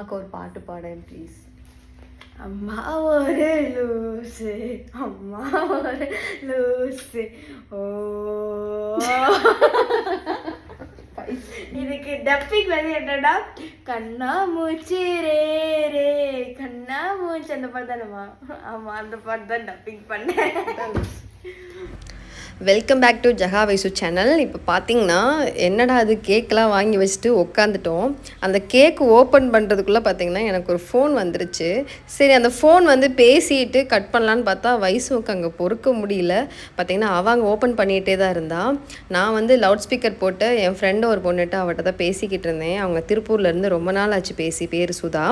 அம்மாக்கு ஒரு பாட்டு பாடேன் ப்ளீஸ் அம்மா ஒரு லூசு அம்மா ஒரு லூசு. ஓ. இதுக்கு டப்பிங் வந்து என்னன்னா கண்ணா மூச்சு ரே ரே. கண்ணா மூச்சு அந்த பாட்டு தானேம்மா? ஆமா அந்த பாட்டு தான் டப்பிங் பண்ணேன். Welcome back to Jaga Vaishu channel இப்போ பார்த்தீங்கன்னா என்னடா அது கேக்கெலாம் வாங்கி வச்சுட்டு உட்காந்துட்டோம் அந்த கேக் ஓப்பன் பண்ணுறதுக்குள்ளே பார்த்தீங்கன்னா எனக்கு ஒரு ஃபோன் வந்துருச்சு. சரி அந்த ஃபோன் வந்து பேசிட்டு கட் பண்ணலான்னு பார்த்தா வயசுக்கு அங்கே பொறுக்க முடியல. பார்த்தீங்கன்னா அவங்க அங்கே ஓப்பன் பண்ணிகிட்டே தான் இருந்தா. நான் வந்து லவுட் ஸ்பீக்கர் போட்டு என் ஃப்ரெண்டு ஒரு பொண்ணுகிட்ட அவட்ட தான் பேசிக்கிட்டு இருந்தேன். அவங்க திருப்பூர்லேருந்து ரொம்ப நாள் ஆச்சு பேசி பேர் சுதா.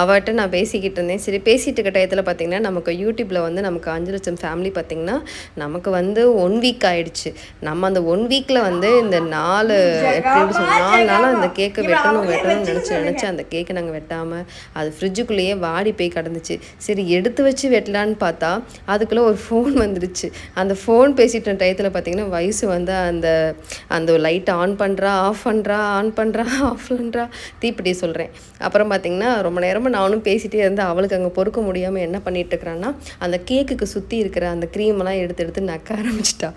அவட்ட நான் பேசிக்கிட்டு இருந்தேன். சரி பேசிகிட்டு இருக்க டயத்தில் பார்த்தீங்கன்னா நமக்கு யூடியூப்பில் வந்து நமக்கு அஞ்சு லட்சம் ஃபேமிலி பார்த்தீங்கன்னா நமக்கு வந்து ஒன் வீக் ஆயிடுச்சு. நம்ம அந்த ஒன் வீக்கில் வந்து இந்த நாலு எப்படி சொல்ல நாலு நாளாக அந்த கேக்கை வெட்டணும் வெட்டணும்னு நினச்சி நினச்சி அந்த கேக்கை நாங்கள் வெட்டாமல் அது ஃப்ரிட்ஜுக்குள்ளேயே வாடி போய் கிடந்துச்சு. சரி எடுத்து வச்சு வெட்டலான்னு பார்த்தா அதுக்குள்ளே ஒரு ஃபோன் வந்துடுச்சு அந்த ஃபோன் பேசிட்ட டயத்தில் பார்த்தீங்கன்னா வயசு வந்து அந்த அந்த லைட்டை ஆன் பண்ணுறா ஆஃப் பண்ணுறா ஆன் பண்ணுறா ஆஃப் பண்ணுறா தீப்பெட்டி சொல்கிறேன் அப்புறம் பார்த்தீங்கன்னா ரொம்ப நேரமாக நானும் பேசிகிட்டே இருந்து அவளுக்கு அங்கே பொறுக்க முடியாமல் என்ன பண்ணிட்டு இருக்கிறான்னா அந்த கேக்குக்கு சுற்றி இருக்கிற அந்த க்ரீமெல்லாம் எடுத்து எடுத்து நக்க ஆரம்பிச்சிட்டா.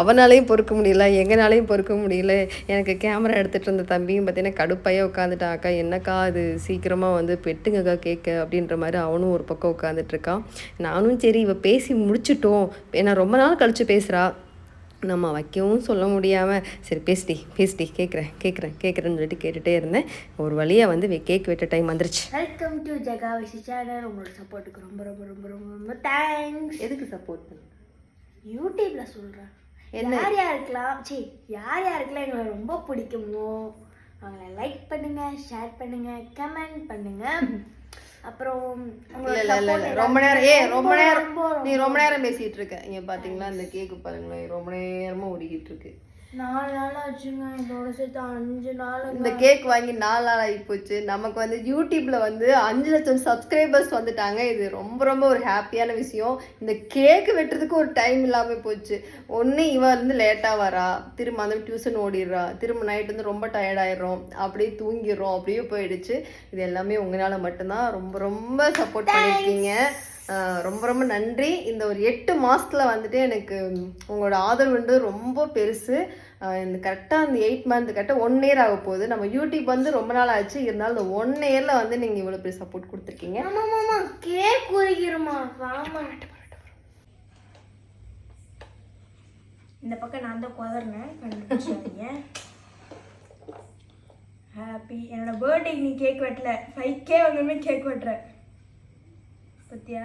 அவனாலையும் பொறுக்க முடியல எங்கனாலையும் பொறுக்க முடியல. எனக்கு கேமரா எடுத்துகிட்டு இருந்த தம்பியும் பார்த்தீங்கன்னா கடுப்பையாக உட்காந்துட்டான் அக்கா என்னக்கா இது? சீக்கிரமாக வந்து பெட்டுங்கக்கா கேட்க அப்படின்ற மாதிரி அவனும் ஒரு பக்கம் உட்காந்துட்டு இருக்கான். நானும் சரி இவ பேசி முடிச்சிட்டோம். ஏன்னா ரொம்ப நாள் கழிச்சு பேசுகிறா நம்ம வைக்கவும் சொல்ல முடியாமல் சரி பேசிட்டி பேசிட்டி கேட்குறேன் கேட்குறேன் கேட்குறேன்னு சொல்லிட்டு கேட்டுகிட்டே இருந்தேன். ஒரு வழியாக வந்து கேக் வெட்ட டைம் வந்துருச்சு. Welcome to Jaga Vishi channel உங்களோட சப்போர்ட்டுக்கு ரொம்ப ரொம்ப ரொம்ப ரொம்ப ரொம்ப தேங்க்ஸ் எதுக்கு சப்போர்ட் பண்ணு? யூடியூப்ல சொல்றேன். என்ன? யார் யாருக்கெல்லாம் சி யார் யாருக்கெல்லாம் எங்களை ரொம்ப பிடிக்குமோ அவங்கள லைக் பண்ணுங்க ஷேர் பண்ணுங்க கமெண்ட் பண்ணுங்க. அப்புறம் ரொம்ப நேரம் ஏ ரொம்ப நேரம் நீ ரொம்ப நேரம் பேசிட்டு இருக்க. இங்க பாத்தீங்களா இந்த கேக்கு பாருங்களேன் ரொம்ப நேரமா ஓடிக்கிட்டு இருக்கு. நாலு நாள் ஆச்சுங்க இதோட சேர்த்து அஞ்சு நாள் இந்த கேக் வாங்கி நாலு நாள் ஆகி போச்சு. நமக்கு வந்து யூடியூப்ல வந்து அஞ்சு லட்சம் சப்ஸ்கிரைபர்ஸ் வந்துட்டாங்க. இது ரொம்ப ரொம்ப ஒரு ஹாப்பியான விஷயம். இந்த கேக் வெட்டுறதுக்கு ஒரு டைம் இல்லாம போச்சு. ஒன்று இவ வந்து லேட்டா வரா. திரும்ப அந்த டியூஷன் ஓடிடுறா. திரும்ப நைட் வந்து ரொம்ப டயர்ட் ஆயிடுறோம். அப்படியே தூங்கிடுறோம். அப்படியே போயிடுச்சு. இது எல்லாமே உங்களால மட்டும்தான். ரொம்ப ரொம்ப சப்போர்ட் பண்ணியிருக்கீங்க. ஆஹ் ரொம்ப ரொம்ப நன்றி. இந்த ஒரு எட்டு மாசத்துல வந்துட்டு எனக்கு உங்களோட ஆதரவு வந்து ரொம்ப பெருசு. இந்த கரெக்டாக அந்த எயிட் மந்த் கரெக்டாக ஒன் இயர் ஆக போகுது. நம்ம யூடியூப் வந்து ரொம்ப நாள் ஆச்சு. இருந்தாலும் இந்த ஒன் இயரில் வந்து நீங்கள் இவ்வளோ பெரிய சப்போர்ட் கொடுத்துருக்கீங்க. ஆமா மாமா கேக் உரிக்கிறோமா இந்த பக்கம் நான் தான் குதறினேன் கண்டுபிடிச்சாதீங்க ஹாப்பி என்னோட பர்த்டே நீ கேக் வெட்டல. ஃபைவ் கே வந்துமே கேக் வெட்டுறேன். பத்தியா?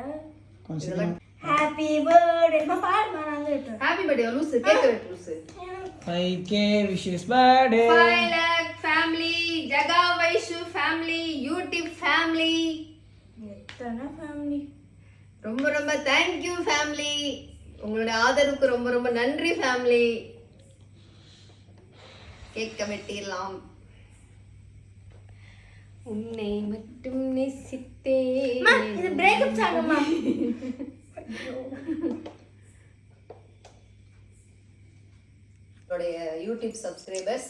ஹாப்பி பர்த்டே நான் வெட்டுறேன் ஹாப்பி பர்த்டே லூசு. கேக் வெட்டு லூசு. Five K wishes birthday five lakh family ஜகா Vaishu family YouTube family எத்தனை ஃபேமிலி ரொம்ப ரொம்ப தேங்க்யூ ஃபேமிலி உங்களோட ஆதரவுக்கு ரொம்ப ரொம்ப நன்றி ஃபேமிலி கேட்க வெட்டிடலாம். உன்னை மட்டும் நேசித்தே இது பிரேக்கப் சாங்கம்மா என்னுடைய யூடியூப் சப்ஸ்கிரைபர்ஸ்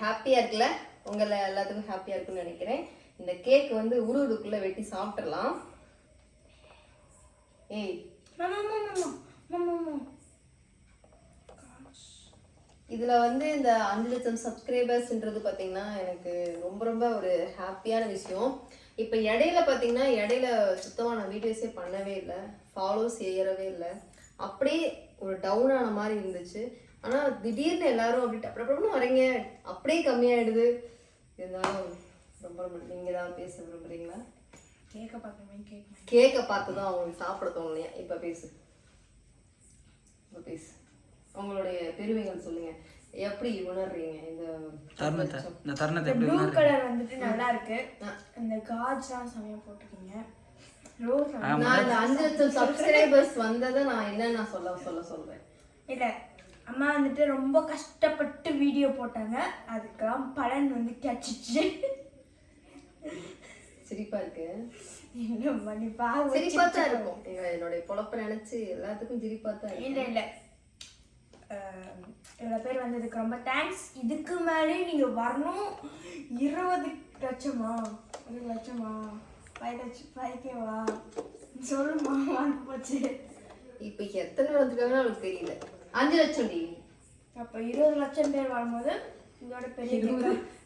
ஹாப்பியாக இருக்குல்ல? உங்களை எல்லாத்துக்கும் ஹாப்பியாக இருக்குன்னு நினைக்கிறேன். இந்த கேக் வந்து உருவுக்குள்ளே வெட்டி சாப்பிட்றலாம் ஏய். மாமா மாமா மாமா மாமா இதில் வந்து இந்த அஞ்சு லட்சம் சப்ஸ்கிரைபர்ஸ்ன்றது பார்த்தீங்கன்னா எனக்கு ரொம்ப ரொம்ப ஒரு ஹாப்பியான விஷயம். இப்போ இடையில பார்த்தீங்கன்னா இடையில சுத்தமாக நான் வீடியோஸே பண்ணவே இல்லை. ஃபாலோஸ் ஏறவே இல்லை. அப்படியே ஒரு டவுன் ஆன மாதிரி இருந்துச்சு. ஆனால் திடீர்னு எல்லாரும் அப்படி டப்புன்னு வரீங்க அப்படியே கம்மியாயிடுது. இருந்தாலும் ரொம்ப ரொம்ப நீங்கள் தான் பேச விரும்புறீங்களா? கேக்க பார்க்கணும் கேக் கேக்கை பார்த்து தான் அவங்களுக்கு சாப்பிட தோணலையா? இப்போ பேசு. இப்போ பேசு. உங்களுடைய பெருமைகள் சொல்லுங்க. எப்படி உணர்றீங்க இந்த தருணத்தை? இந்த தருணத்தை எப்படி ப்ளூ? கலர் வந்துட்டு நல்லா இருக்கு. இந்த காஜ்லாம் செமையா போட்டிருக்கீங்க ரோஸ் நான் இந்த அஞ்சு லட்சம் சப்ஸ்கிரைபர்ஸ் வந்ததை நான் என்னென்ன சொல்ல சொல்ல சொல்றேன் இல்ல அம்மா வந்துட்டு ரொம்ப கஷ்டப்பட்டு வீடியோ போட்டாங்க. அதுக்கெல்லாம் பலன் வந்து கிடைச்சிச்சு. சிரிப்பா இருக்கு. என்ன பண்ணி சிரிப்பா தான் இருக்கும். எங்க என்னுடைய பொழப்ப நினைச்சு எல்லாத்துக்கும் சிரிப்பா தான் இல்ல இல்ல. அஹ், இவ்வளவு பேர் வந்ததுக்கு ரொம்ப தேங்க்ஸ் இதுக்கு மேலே நீங்க வரணும். இருபது லட்சமா? இருபது லட்சமா? ஃபைவ் லட்சம் ஃபைவ் கேவா சொல்லுமா வந்து போச்சு. இப்போ எத்தனை வளர்த்துருக்காங்கன்னு அவளுக்கு தெரியல. அஞ்சு லட்சம் டி. அப்போ இருபது லட்சம் பேர் வரும்போது இதோட பெரிய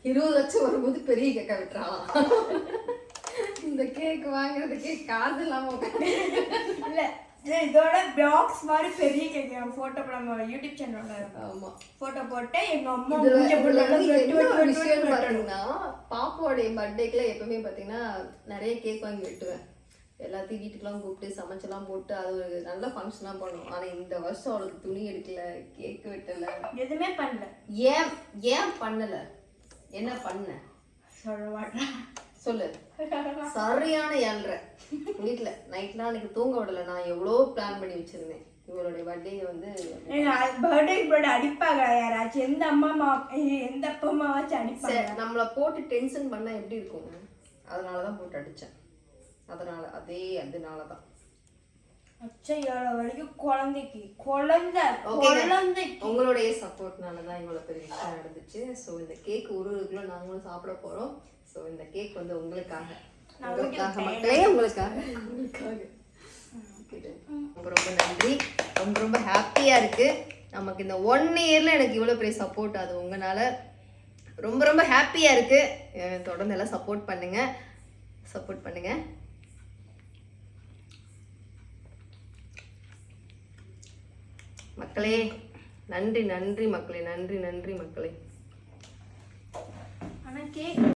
இருபது லட்சம் வரும்போது பெரிய கேக்கா விட்டுறாளாம். இந்த கேக் வாங்குறதுக்கே காசு இல்லாம உட்காந்து இல்ல இதோட பாக்ஸ் மாதிரி பெரிய கேட்க போட்டோ நம்ம யூடியூப் சேனல்ல ஆமா. போட்டோ போட்டு எங்க அம்மா. பாத்தீங்கன்னா பாப்பாவுடைய பர்த்டேக்குலாம் எப்பவுமே பாத்தீங்கன்னா நிறைய கேக் வாங்கி வெட்டுவேன். எல்லாத்தையும் வீட்டுக்குலாம் கூப்பிட்டு சமைச்செல்லாம் போட்டு அது ஒரு நல்ல ஃபங்க்ஷனாக பண்ணுவோம் ஆனா இந்த வருஷம் அவளுக்கு துணி எடுக்கல கேக் வெட்டல. எதுவுமே பண்ணல. ஏன் ஏன் பண்ணல? என்ன பண்ண? சொல்ல மாட்டேன் சொல்லு. சரியான ஏழ்ரை வீட்டில் நைட்லாம் எனக்கு தூங்க விடல. நான் எவ்வளோ பிளான் பண்ணி வச்சிருந்தேன். இவளுடைய பர்த்டே வந்து பர்த்டே பர்த்டே அடிப்பாங்க யாராச்சும். எந்த அம்மா அம்மா எந்த அப்பா அம்மாவாச்சும் அடிப்பாங்க? நம்மளை போட்டு டென்ஷன் பண்ணா எப்படி இருக்கும்? அதனால தான் போட்டு அடித்தேன் அதனால அதே அதனால தான். அச்சா எவ்வளோ வரைக்கும் குழந்தைக்கு. குழந்தை குழந்தைக்கு. உங்களுடைய சப்போர்ட்னால தான் இவ்வளோ பெரிய விஷயம் நடந்துச்சு. ஸோ இந்த கேக் ஒரு ஒரு கிலோ நாங்களும் சாப்பிட போகிறோம் ஸோ இந்த கேக் வந்து உங்களுக்காக. உங்களுக்காக மக்களே உங்களுக்காக. ரொம்ப ரொம்ப நன்றி. ரொம்ப ரொம்ப ஹாப்பியாக இருக்குது நமக்கு இந்த ஒன் இயரில் எனக்கு இவ்வளோ பெரிய சப்போர்ட் அது உங்களால் ரொம்ப ரொம்ப ஹாப்பியாக இருக்குது தொடர்ந்து எல்லாம் சப்போர்ட் பண்ணுங்கள் சப்போர்ட் பண்ணுங்கள் மக்களே நன்றி நன்றி மக்களே நன்றி நன்றி மக்களே. கேக்